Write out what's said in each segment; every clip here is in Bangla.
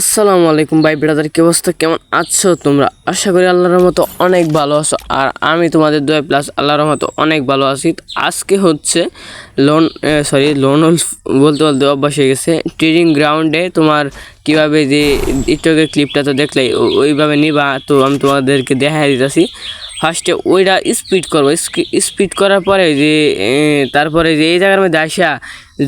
আসসালামু আলাইকুম ভাই ব্রাদার, কি অবস্থা? কেমন আছো তোমরা? আশা করি আল্লাহর মতো অনেক ভালো আছো, আর আমি তোমাদের দয়া প্লাস আল্লাহর মতো অনেক ভালো আছি। আজকে হচ্ছে লোন সরি লোন বলতে বলতে অভ্যাস হয়ে গেছে। ট্রেডিং গ্রাউন্ডে তোমার কীভাবে যে টিকটকের ক্লিপটা তো দেখলে ওইভাবে নিবা, তো আমি তোমাদেরকে দেখাই দিতেছি। ফার্স্টে ওইটা স্পিড করব। স্পিড করার পরে যে তারপরে যে এই জায়গার মধ্যে আসা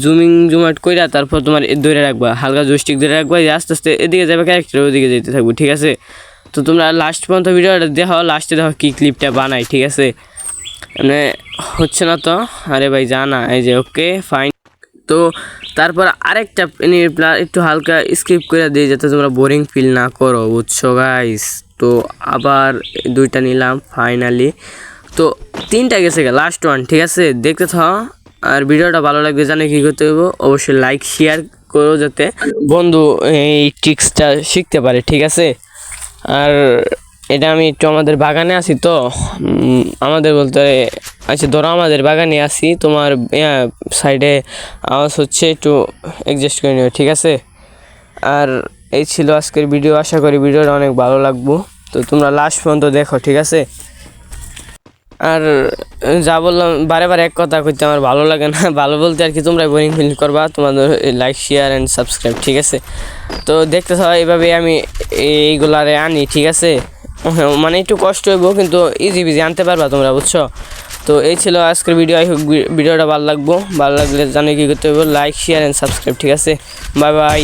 জুমিং জুম আউট কইরা তারপর তোমার ধরে রাখবা, হালকা জোস্টিক ধরে রাখবা, যে আস্তে আস্তে এদিকে যাবে ক্যারেক্টার ওদিকে যেতে থাকব, ঠিক আছে? তো তোমরা লাস্ট পর্যন্ত ভিডিওটা দেখো লাস্টে দেখো কী ক্লিপটা বানাই ঠিক আছে? মানে হচ্ছে না তো? আরে ভাই, জানা, এই যে ওকে ফাইন তো তারপর আরেকটা একটু হালকা স্কিপ করে দিই যাতে তোমরা বোরিং ফিল না করো, বুঝছ গাইস তো আবার দুইটা নিলাম ফাইনালি তো তিনটা গেছে গা লাস্ট ওয়ান ঠিক আছে? দেখতে থাও, আর ভিডিওটা ভালো লাগবে জানে কী করতে হবে অবশ্যই লাইক শেয়ার করো যাতে বন্ধু এই ট্রিক্সটা শিখতে পারে, ঠিক আছে? আর এটা আমি একটু আমাদের বাগানে আছি তো আমাদের বলতে আচ্ছা ধরো আমাদের বাগানে আছি তোমার সাইডে আওয়াজ হচ্ছে একটু অ্যাডজাস্ট করে নিও ঠিক আছে? আর এই ছিল আজকের ভিডিও আশা করি ভিডিওটা অনেক ভালো লাগবো। তো তোমরা লাস্ট পর্যন্ত দেখো ঠিক আছে? আর যা বললাম বারে বারে এক কথা করতে আমার ভালো লাগে না ভালো বলতে আর কি তোমরা বোরিং ফিল করবা তোমাদের লাইক শেয়ার অ্যান্ড সাবস্ক্রাইব ঠিক আছে? তো দেখতে থাকো এইভাবে আমি এইগুলারে আনি ঠিক আছে? হ্যাঁ, মানে একটু কষ্ট হইব কিন্তু ইজি বিজি আনতে পারবা তোমরা বুঝছ? তো এই ছিল আজকের ভিডিও ভিডিওটা ভালো লাগবো। ভালো লাগলে জানি কী করতে হবে। লাইক শেয়ার অ্যান্ড সাবস্ক্রাইব ঠিক আছে? Bye bye